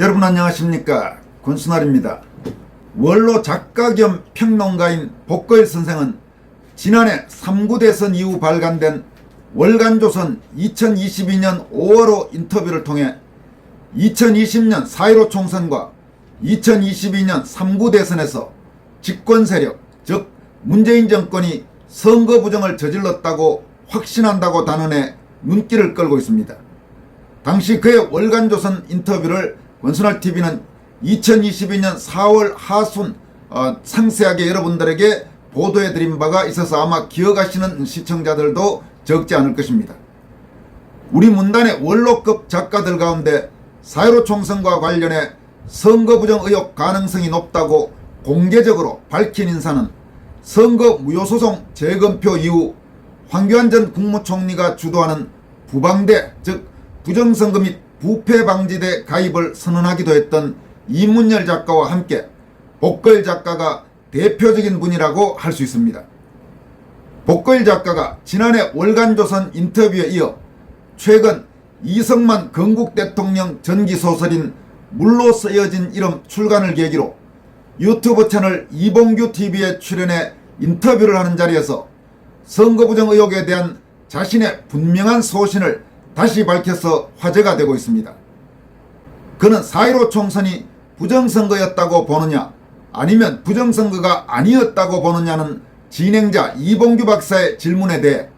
여러분 안녕하십니까 권순알입니다. 원로 작가 겸 평론가인 복거일 선생은 지난해 3구 대선 이후 발간된 월간조선 2022년 5월호 인터뷰를 통해 2020년 4.15 총선과 2022년 3구 대선에서 집권 세력, 즉 문재인 정권이 선거 부정을 저질렀다고 확신한다고 단언해 눈길을 끌고 있습니다. 당시 그의 월간조선 인터뷰를 원순할 TV는 2022년 4월 하순 어, 상세하게 여러분들에게 보도해 드린 바가 있어서 아마 기억하시는 시청자들도 적지 않을 것입니다. 우리 문단의 원로급 작가들 가운데 4.15 총선과 관련해 선거 부정 의혹 가능성이 높다고 공개적으로 밝힌 인사는 선거 무효소송 재검표 이후 황교안 전 국무총리가 주도하는 부방대 즉 부정선거 및 부패방지대 가입을 선언하기도 했던 이문열 작가와 함께 복걸 작가가 대표적인 분이라고 할 수 있습니다. 복걸 작가가 지난해 월간조선 인터뷰에 이어 최근 이성만 건국 대통령 전기소설인 물로 쓰여진 이름 출간을 계기로 유튜브 채널 이봉규 TV에 출연해 인터뷰를 하는 자리에서 선거 부정 의혹에 대한 자신의 분명한 소신을 다시 밝혀서 화제가 되고 있습니다. 그는 4.15 총선이 부정선거였다고 보느냐 아니면 부정선거가 아니었다고 보느냐는 진행자 이봉규 박사의 질문에 대해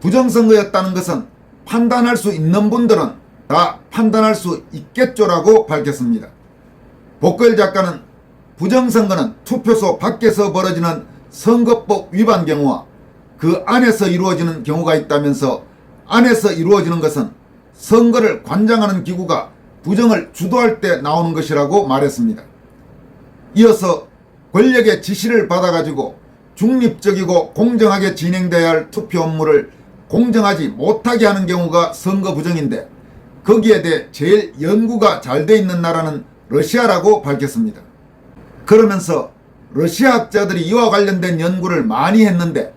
부정선거였다는 것은 판단할 수 있는 분들은 다 판단할 수 있겠죠라고 밝혔습니다. 복걸 작가는 부정선거는 투표소 밖에서 벌어지는 선거법 위반 경우와 그 안에서 이루어지는 경우가 있다면서 안에서 이루어지는 것은 선거를 관장하는 기구가 부정을 주도할 때 나오는 것이라고 말했습니다. 이어서 권력의 지시를 받아가지고 중립적이고 공정하게 진행돼야 할 투표 업무를 공정하지 못하게 하는 경우가 선거 부정인데 거기에 대해 제일 연구가 잘 돼 있는 나라는 러시아라고 밝혔습니다. 그러면서 러시아 학자들이 이와 관련된 연구를 많이 했는데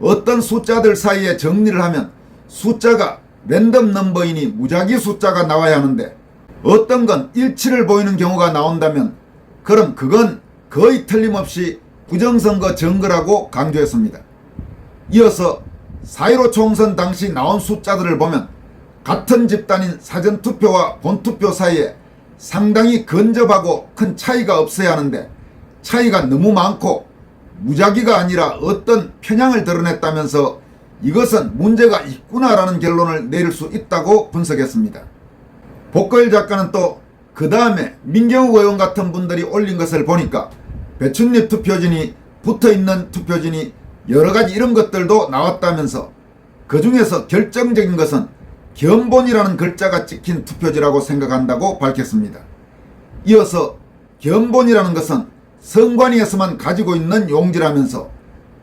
어떤 숫자들 사이에 정리를 하면 숫자가 랜덤 넘버이니 무작위 숫자가 나와야 하는데 어떤 건 일치를 보이는 경우가 나온다면 그럼 그건 거의 틀림없이 부정선거 증거라고 강조했습니다. 이어서 4.15 총선 당시 나온 숫자들을 보면 같은 집단인 사전투표와 본투표 사이에 상당히 근접하고 큰 차이가 없어야 하는데 차이가 너무 많고 무작위가 아니라 어떤 편향을 드러냈다면서 이것은 문제가 있구나라는 결론을 내릴 수 있다고 분석했습니다. 복거일 작가는 또 그 다음에 민경욱 의원 같은 분들이 올린 것을 보니까 배춘립 투표진이 붙어있는 투표진이 여러가지 이런 것들도 나왔다면서 그 중에서 결정적인 것은 견본이라는 글자가 찍힌 투표지라고 생각한다고 밝혔습니다. 이어서 견본이라는 것은 성관위에서만 가지고 있는 용지라면서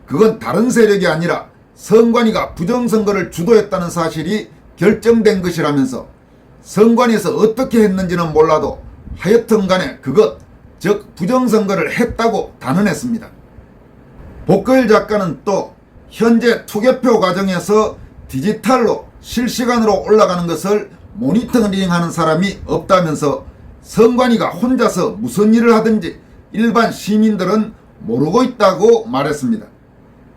그건 다른 세력이 아니라 성관위가 부정선거를 주도했다는 사실이 결정된 것이라면서 성관위에서 어떻게 했는지는 몰라도 하여튼 간에 그것 즉 부정선거를 했다고 단언했습니다. 복거일 작가는 또 현재 투개표 과정에서 디지털로 실시간으로 올라가는 것을 모니터링하는 사람이 없다면서 선관위가 혼자서 무슨 일을 하든지 일반 시민들은 모르고 있다고 말했습니다.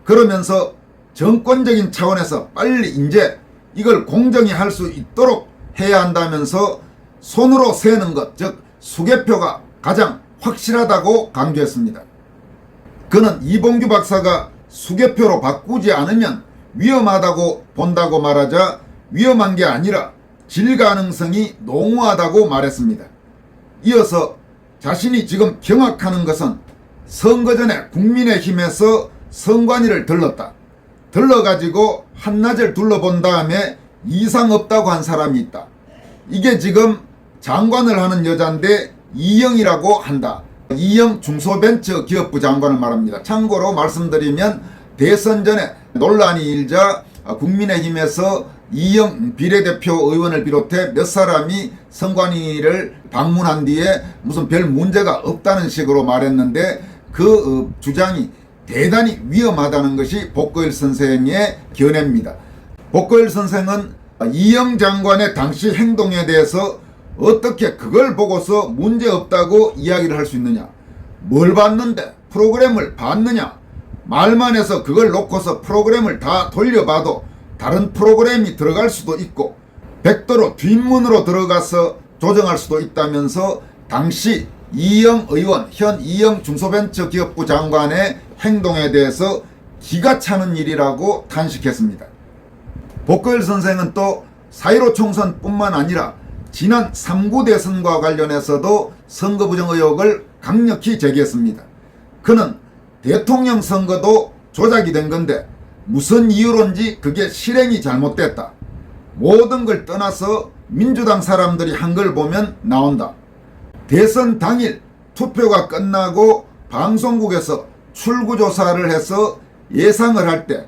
그러면서 정권적인 차원에서 빨리 이제 이걸 공정히 할 수 있도록 해야 한다면서 손으로 세는 것, 즉 수개표가 가장 확실하다고 강조했습니다. 그는 이봉규 박사가 수개표로 바꾸지 않으면 위험하다고 본다고 말하자 위험한 게 아니라 질 가능성이 농후하다고 말했습니다. 이어서 자신이 지금 경악하는 것은 선거 전에 국민의힘에서 선관위를 들렀다. 들러가지고 한낮을 둘러본 다음에 이상 없다고 한 사람이 있다. 이게 지금 장관을 하는 여잔데 이영이라고 한다. 이영 중소벤처 기업부 장관을 말합니다. 참고로 말씀드리면 대선 전에 논란이 일자 국민의힘에서 이영 비례대표 의원을 비롯해 몇 사람이 선관위를 방문한 뒤에 무슨 별 문제가 없다는 식으로 말했는데 그 어, 주장이 대단히 위험하다는 것이 복거일 선생의 견해입니다. 복거일 선생은 이영 장관의 당시 행동에 대해서 어떻게 그걸 보고서 문제없다고 이야기를 할 수 있느냐. 뭘 봤는데 프로그램을 봤느냐. 말만 해서 그걸 놓고서 프로그램을 다 돌려봐도 다른 프로그램이 들어갈 수도 있고 백도로 뒷문으로 들어가서 조정할 수도 있다면서 당시 이영 의원 현 이영 중소벤처기업부 장관의 행동에 대해서 기가 차는 일이라고 탄식했습니다. 복거일 선생은 또4.15 총선뿐만 아니라 지난 3구 대선과 관련해서도 선거 부정 의혹을 강력히 제기했습니다. 그는 대통령 선거도 조작이 된 건데 무슨 이유론지 그게 실행이 잘못됐다. 모든 걸 떠나서 민주당 사람들이 한 걸 보면 나온다. 대선 당일 투표가 끝나고 방송국에서 출구조사를 해서 예상을 할 때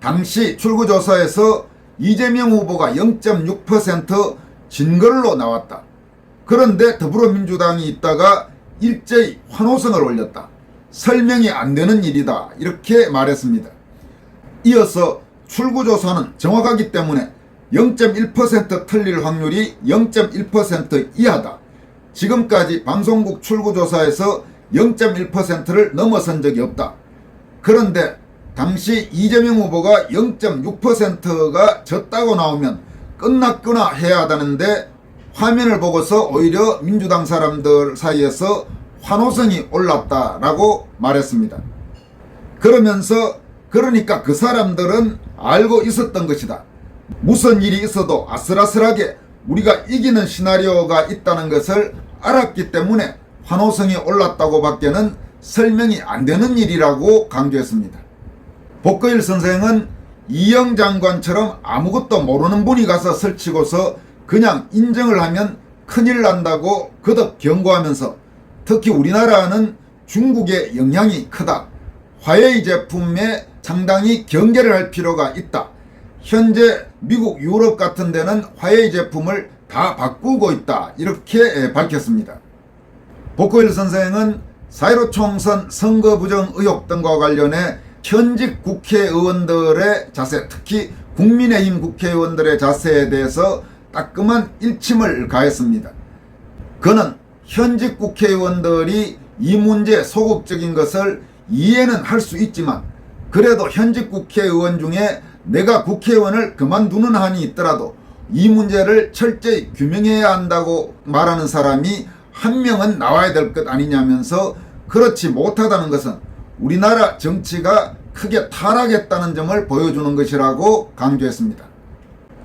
당시 출구조사에서 이재명 후보가 0.6% 진 걸로 나왔다. 그런데 더불어민주당이 있다가 일제히 환호성을 올렸다. 설명이 안 되는 일이다. 이렇게 말했습니다. 이어서 출구조사는 정확하기 때문에 0.1% 틀릴 확률이 0.1% 이하다. 지금까지 방송국 출구조사에서 0.1%를 넘어선 적이 없다. 그런데 당시 이재명 후보가 0.6%가 졌다고 나오면 끝났구나 해야 하다는데 화면을 보고서 오히려 민주당 사람들 사이에서 환호성이 올랐다라고 말했습니다. 그러면서 그러니까 그 사람들은 알고 있었던 것이다. 무슨 일이 있어도 아슬아슬하게 우리가 이기는 시나리오가 있다는 것을 알았기 때문에 환호성이 올랐다고 밖에는 설명이 안 되는 일이라고 강조했습니다. 복거일 선생은 이영 장관처럼 아무것도 모르는 분이 가서 설치고서 그냥 인정을 하면 큰일 난다고 거듭 경고하면서 특히 우리나라는 중국의 영향이 크다. 화웨이 제품에 상당히 경계를 할 필요가 있다. 현재 미국, 유럽 같은 데는 화웨이 제품을 다 바꾸고 있다. 이렇게 밝혔습니다. 복고일 선생은 4.15 총선 선거 부정 의혹 등과 관련해 현직 국회의원들의 자세, 특히 국민의힘 국회의원들의 자세에 대해서 따끔한 일침을 가했습니다. 그는 현직 국회의원들이 이 문제에 소극적인 것을 이해는 할 수 있지만 그래도 현직 국회의원 중에 내가 국회의원을 그만두는 한이 있더라도 이 문제를 철저히 규명해야 한다고 말하는 사람이 한 명은 나와야 될 것 아니냐면서 그렇지 못하다는 것은 우리나라 정치가 크게 타락했다는 점을 보여주는 것이라고 강조했습니다.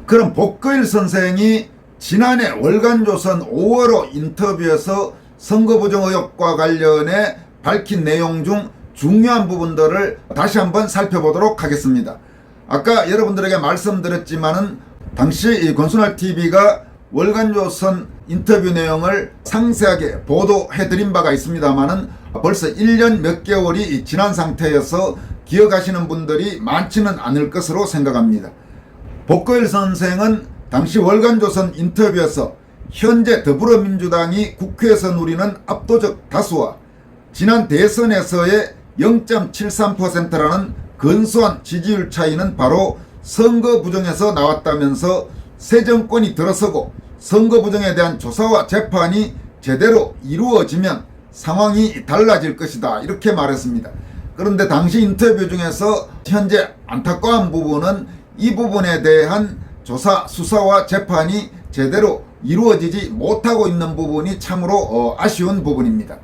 그럼 복거일 선생이 지난해 월간조선 5월호 인터뷰에서 선거부정 의혹과 관련해 밝힌 내용 중 중요한 부분들을 다시 한번 살펴보도록 하겠습니다. 아까 여러분들에게 말씀드렸지만은 당시 이 권순할 TV가 월간조선 인터뷰 내용을 상세하게 보도해드린 바가 있습니다만은 벌써 1년 몇 개월이 지난 상태여서 기억하시는 분들이 많지는 않을 것으로 생각합니다. 복거일 선생은 당시 월간 조선 인터뷰에서 현재 더불어민주당이 국회에서 누리는 압도적 다수와 지난 대선에서의 0.73%라는 근소한 지지율 차이는 바로 선거 부정에서 나왔다면서 새 정권이 들어서고 선거 부정에 대한 조사와 재판이 제대로 이루어지면 상황이 달라질 것이다 이렇게 말했습니다. 그런데 당시 인터뷰 중에서 현재 안타까운 부분은 이 부분에 대한 조사 수사와 재판이 제대로 이루어지지 못하고 있는 부분이 참으로 어, 아쉬운 부분입니다.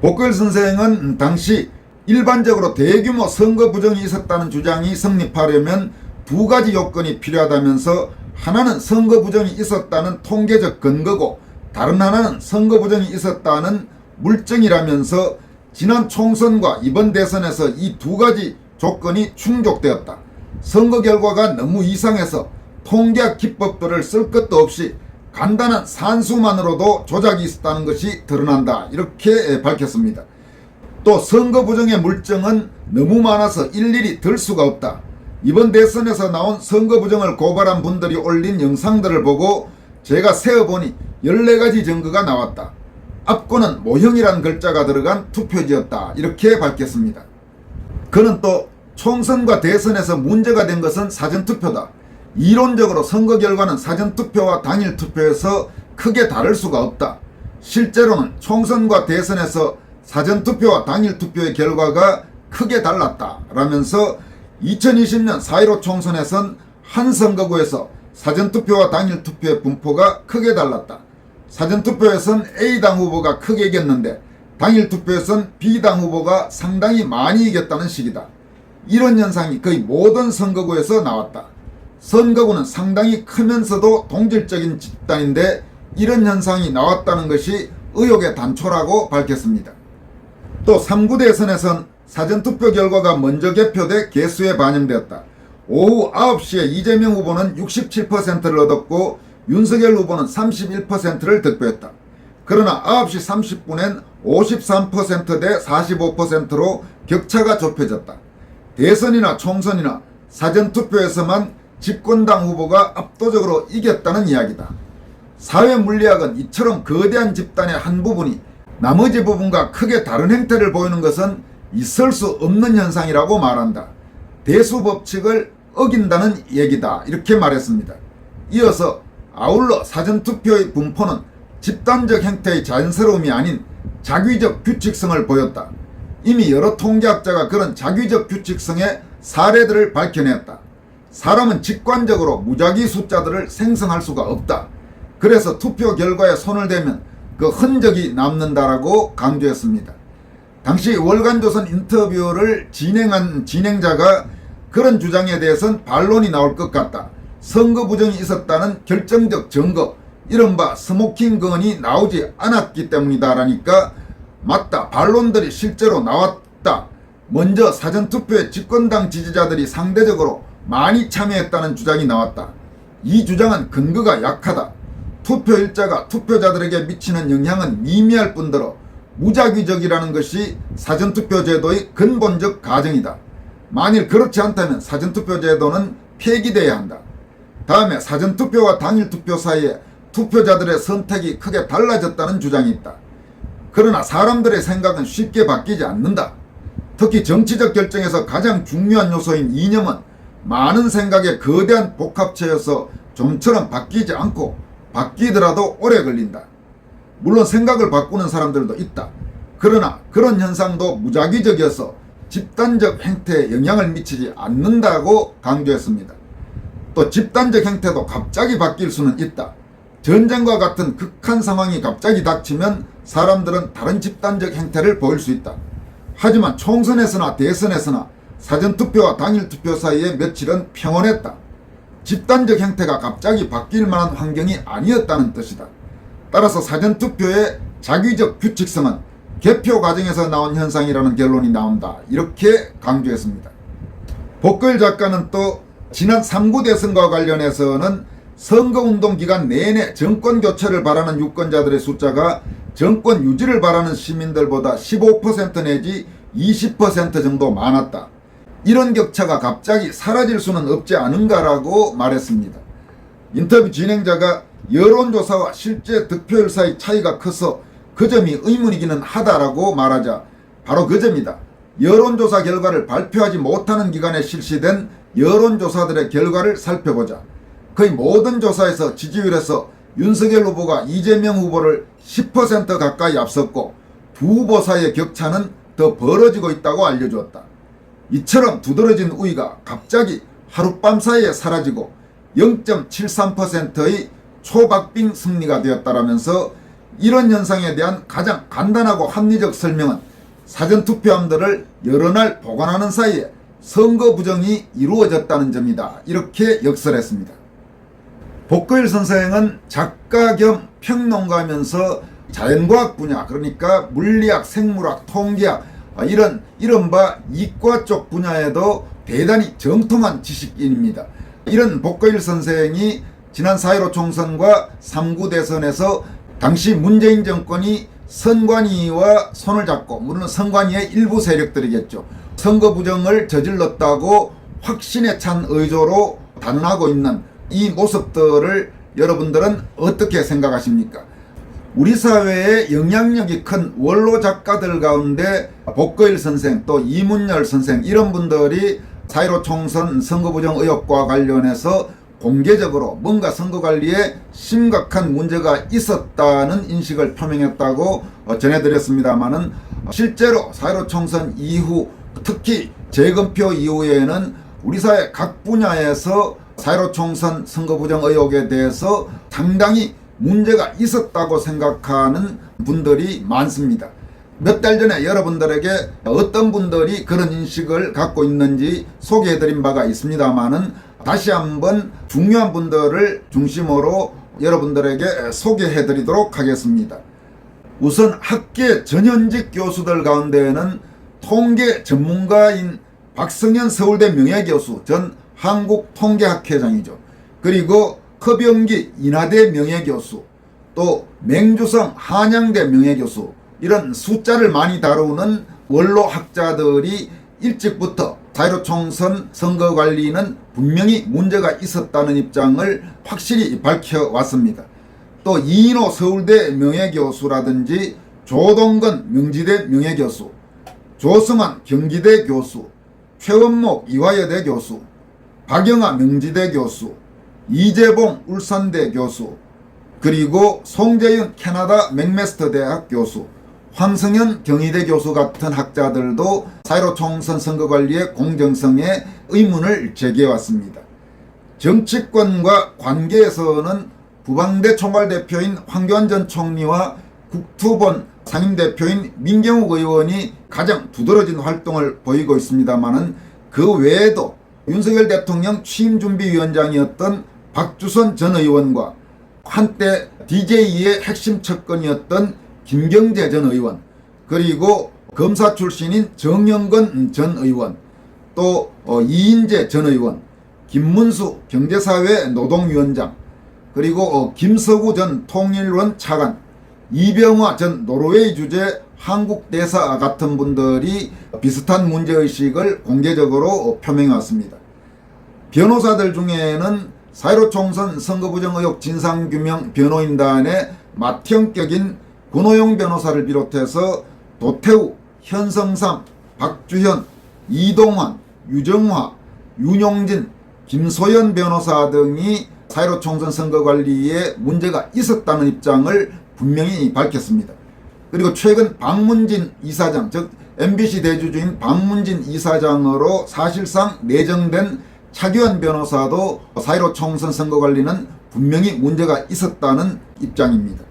복걸 선생은 당시 일반적으로 대규모 선거 부정이 있었다는 주장이 성립하려면 두 가지 요건이 필요하다면서 하나는 선거 부정이 있었다는 통계적 근거고 다른 하나는 선거 부정이 있었다는 물증이라면서 지난 총선과 이번 대선에서 이 두 가지 조건이 충족되었다. 선거 결과가 너무 이상해서 통계학 기법들을 쓸 것도 없이 간단한 산수만으로도 조작이 있었다는 것이 드러난다. 이렇게 밝혔습니다. 또 선거 부정의 물증은 너무 많아서 일일이 들 수가 없다. 이번 대선에서 나온 선거 부정을 고발한 분들이 올린 영상들을 보고 제가 세어보니 14가지 증거가 나왔다. 앞권은 모형이란 글자가 들어간 투표지였다. 이렇게 밝혔습니다. 그는 또 총선과 대선에서 문제가 된 것은 사전투표다. 이론적으로 선거 결과는 사전투표와 당일투표에서 크게 다를 수가 없다. 실제로는 총선과 대선에서 사전투표와 당일투표의 결과가 크게 달랐다. 라면서 2020년 4.15 총선에선 한 선거구에서 사전투표와 당일투표의 분포가 크게 달랐다. 사전투표에선 A당 후보가 크게 이겼는데 당일투표에선 B당 후보가 상당히 많이 이겼다는 식이다. 이런 현상이 거의 모든 선거구에서 나왔다. 선거구는 상당히 크면서도 동질적인 집단인데 이런 현상이 나왔다는 것이 의혹의 단초라고 밝혔습니다. 또 3구 대선에선 사전투표 결과가 먼저 개표돼 개수에 반영되었다. 오후 9시에 이재명 후보는 67%를 얻었고 윤석열 후보는 31%를 득표했다. 그러나 9시 30분엔 53%대 45%로 격차가 좁혀졌다. 대선이나 총선이나 사전투표에서만 집권당 후보가 압도적으로 이겼다는 이야기다. 사회 물리학은 이처럼 거대한 집단의 한 부분이 나머지 부분과 크게 다른 행태를 보이는 것은 있을 수 없는 현상이라고 말한다. 대수 법칙을 어긴다는 얘기다. 이렇게 말했습니다. 이어서 아울러 사전투표의 분포는 집단적 행태의 자연스러움이 아닌 자기적 규칙성을 보였다. 이미 여러 통계학자가 그런 자기적 규칙성의 사례들을 밝혀냈다. 사람은 직관적으로 무작위 숫자들을 생성할 수가 없다. 그래서 투표 결과에 손을 대면 그 흔적이 남는다라고 강조했습니다. 당시 월간조선 인터뷰를 진행한 진행자가 그런 주장에 대해서는 반론이 나올 것 같다. 선거 부정이 있었다는 결정적 증거, 이른바 스모킹건이 나오지 않았기 때문이다라니까 맞다. 반론들이 실제로 나왔다. 먼저 사전투표에 집권당 지지자들이 상대적으로 많이 참여했다는 주장이 나왔다. 이 주장은 근거가 약하다. 투표일자가 투표자들에게 미치는 영향은 미미할 뿐더러 무작위적이라는 것이 사전투표 제도의 근본적 가정이다. 만일 그렇지 않다면 사전투표 제도는 폐기돼야 한다. 다음에 사전투표와 당일투표 사이에 투표자들의 선택이 크게 달라졌다는 주장이 있다. 그러나 사람들의 생각은 쉽게 바뀌지 않는다. 특히 정치적 결정에서 가장 중요한 요소인 이념은 많은 생각의 거대한 복합체여서 좀처럼 바뀌지 않고 바뀌더라도 오래 걸린다. 물론 생각을 바꾸는 사람들도 있다. 그러나 그런 현상도 무작위적이어서 집단적 행태에 영향을 미치지 않는다고 강조했습니다. 또 집단적 행태도 갑자기 바뀔 수는 있다. 전쟁과 같은 극한 상황이 갑자기 닥치면 사람들은 다른 집단적 행태를 보일 수 있다. 하지만 총선에서나 대선에서나 사전투표와 당일투표 사이에 며칠은 평온했다. 집단적 형태가 갑자기 바뀔 만한 환경이 아니었다는 뜻이다. 따라서 사전투표의 자기적 규칙성은 개표 과정에서 나온 현상이라는 결론이 나온다. 이렇게 강조했습니다. 복글 작가는 또 지난 3구 대선과 관련해서는 선거운동 기간 내내 정권 교체를 바라는 유권자들의 숫자가 정권 유지를 바라는 시민들보다 15% 내지 20% 정도 많았다. 이런 격차가 갑자기 사라질 수는 없지 않은가라고 말했습니다. 인터뷰 진행자가 여론조사와 실제 득표율 사이 차이가 커서 그 점이 의문이기는 하다라고 말하자 바로 그 점이다. 여론조사 결과를 발표하지 못하는 기간에 실시된 여론조사들의 결과를 살펴보자. 거의 모든 조사에서 지지율에서 윤석열 후보가 이재명 후보를 10% 가까이 앞섰고 두 후보 사이의 격차는 더 벌어지고 있다고 알려주었다. 이처럼 두드러진 우위가 갑자기 하룻밤 사이에 사라지고 0.73%의 초박빙 승리가 되었다라면서 이런 현상에 대한 가장 간단하고 합리적 설명은 사전투표함들을 여러 날 보관하는 사이에 선거 부정이 이루어졌다는 점이다. 이렇게 역설했습니다. 복거일 선생은 작가 겸 평론가면서 자연과학 분야 그러니까 물리학, 생물학, 통계학 아, 이런 이른바 이과 쪽 분야에도 대단히 정통한 지식인입니다. 이런 복거일 선생이 지난 4.15 총선과 3구 대선에서 당시 문재인 정권이 선관위와 손을 잡고 물론 선관위의 일부 세력들이겠죠. 선거 부정을 저질렀다고 확신에 찬 의조로 단언하고 있는 이 모습들을 여러분들은 어떻게 생각하십니까? 우리 사회에 영향력이 큰 원로 작가들 가운데 복거일 선생 또 이문열 선생 이런 분들이 사이로 총선 선거 부정 의혹과 관련해서 공개적으로 뭔가 선거 관리에 심각한 문제가 있었다는 인식을 표명했다고 어, 전해드렸습니다마는 실제로 사이로 총선 이후 특히 재검표 이후에는 우리 사회 각 분야에서 사이로 총선 선거 부정 의혹에 대해서 상당히 문제가 있었다고 생각하는 분들이 많습니다. 몇 달 전에 여러분들에게 어떤 분들이 그런 인식을 갖고 있는지 소개해드린 바가 있습니다만은 다시 한번 중요한 분들을 중심으로 여러분들에게 소개해드리도록 하겠습니다. 우선 학계 전현직 교수들 가운데에는 통계 전문가인 박성현 서울대 명예교수 전 한국통계학회장이죠. 그리고 허병기 인하대 명예교수 또 맹주성 한양대 명예교수 이런 숫자를 많이 다루는 원로 학자들이 일찍부터 자유총선 선거 관리는 분명히 문제가 있었다는 입장을 확실히 밝혀왔습니다. 또 이인호 서울대 명예교수라든지 조동건 명지대 명예교수, 조성환 경기대 교수, 최원목 이화여대 교수, 박영아 명지대 교수, 이재봉 울산대 교수, 그리고 송재윤 캐나다 맥메스터 대학 교수, 황성현 경희대 교수 같은 학자들도 사이로 총선 선거 관리의 공정성에 의문을 제기해왔습니다. 정치권과 관계에서는 부방대 총괄대표인 황교안 전 총리와 국투본 상임대표인 민경욱 의원이 가장 두드러진 활동을 보이고 있습니다만은 그 외에도 윤석열 대통령 취임준비위원장이었던 박주선 전 의원과 한때 DJ의 핵심 측근이었던 김경재 전 의원 그리고 검사 출신인 정영건 전 의원 또 어, 이인재 전 의원 김문수 경제사회 노동위원장 그리고 어, 김서구 전 통일원 차관 이병화 전 노르웨이 주재 한국 대사 같은 분들이 비슷한 문제의식을 공개적으로 표명해 왔습니다. 변호사들 중에는 사이로 총선 선거 부정 의혹 진상규명 변호인단의 맏형격인 권호용 변호사를 비롯해서 도태우, 현성삼, 박주현, 이동환, 유정화, 윤용진, 김소연 변호사 등이 사이로 총선 선거 관리에 문제가 있었다는 입장을 분명히 밝혔습니다. 그리고 최근 박문진 이사장, 즉 MBC 대주주인 박문진 이사장으로 사실상 내정된 차기환 변호사도 사이로 총선 선거 관리는 분명히 문제가 있었다는 입장입니다.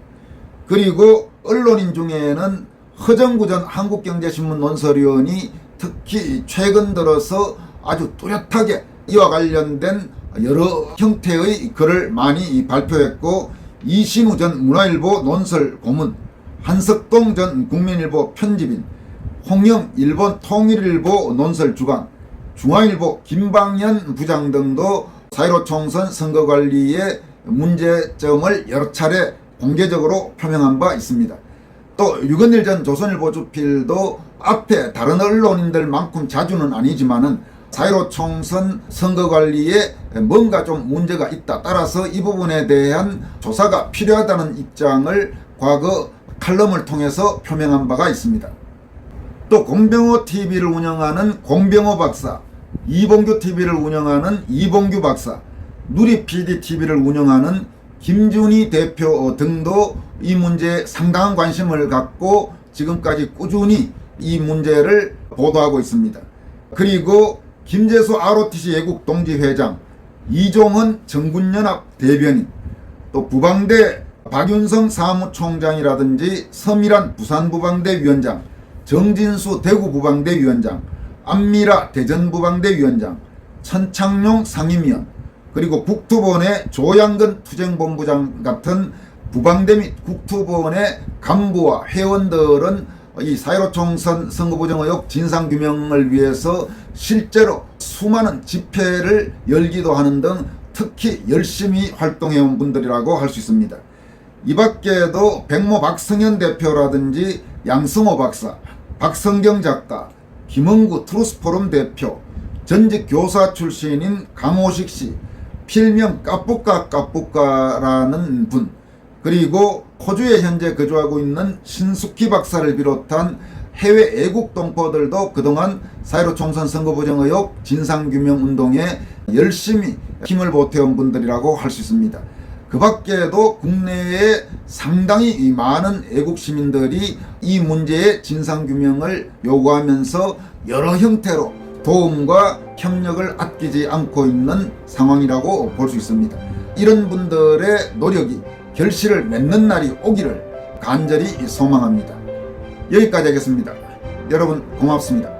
그리고 언론인 중에는 허정구 전 한국경제신문 논설위원이 특히 최근 들어서 아주 뚜렷하게 이와 관련된 여러 형태의 글을 많이 발표했고 이신우 전 문화일보 논설 고문, 한석동 전 국민일보 편집인, 홍영 일본 통일일보 논설 주간, 중앙일보 김방현 부장 등도 사이로 총선 선거 관리의 문제점을 여러 차례 공개적으로 표명한 바 있습니다. 또 유건일 전 조선일보 주필도 앞에 다른 언론인들만큼 자주는 아니지만은 사이로 총선 선거 관리에 뭔가 좀 문제가 있다. 따라서 이 부분에 대한 조사가 필요하다는 입장을 과거 칼럼을 통해서 표명한 바가 있습니다. 또 공병호 TV를 운영하는 공병호 박사, 이봉규 TV를 운영하는 이봉규 박사, 누리 PD TV를 운영하는 김준희 대표 등도 이 문제에 상당한 관심을 갖고 지금까지 꾸준히 이 문제를 보도하고 있습니다. 그리고 김재수 ROTC 예국 동지 회장, 이종헌 정군연합 대변인, 또 부방대 박윤성 사무총장이라든지 서미란 부산부방대 위원장, 정진수 대구부방대 위원장, 안미라 대전부방대 위원장, 천창용 상임위원, 그리고 국토본의 조양근 투쟁본부장 같은 부방대 및 국토본의 간부와 회원들은 이 사이로 총선 선거부정 의혹 진상규명을 위해서 실제로 수많은 집회를 열기도 하는 등 특히 열심히 활동해온 분들이라고 할 수 있습니다. 이 밖에도 백모 박성현 대표라든지 양승호 박사, 박성경 작가, 김은구 트루스포럼 대표, 전직 교사 출신인 강호식 씨, 필명 까뿌까 까뿌까라는 분, 그리고 호주에 현재 거주하고 있는 신숙희 박사를 비롯한 해외 애국 동포들도 그동안 4.15 총선 선거 부정 의혹 진상규명 운동에 열심히 힘을 보태온 분들이라고 할 수 있습니다. 그 밖에도 국내에 상당히 이 많은 애국 시민들이 이 문제의 진상규명을 요구하면서 여러 형태로 도움과 협력을 아끼지 않고 있는 상황이라고 볼 수 있습니다. 이런 분들의 노력이 결실을 맺는 날이 오기를 간절히 소망합니다. 여기까지 하겠습니다. 여러분 고맙습니다.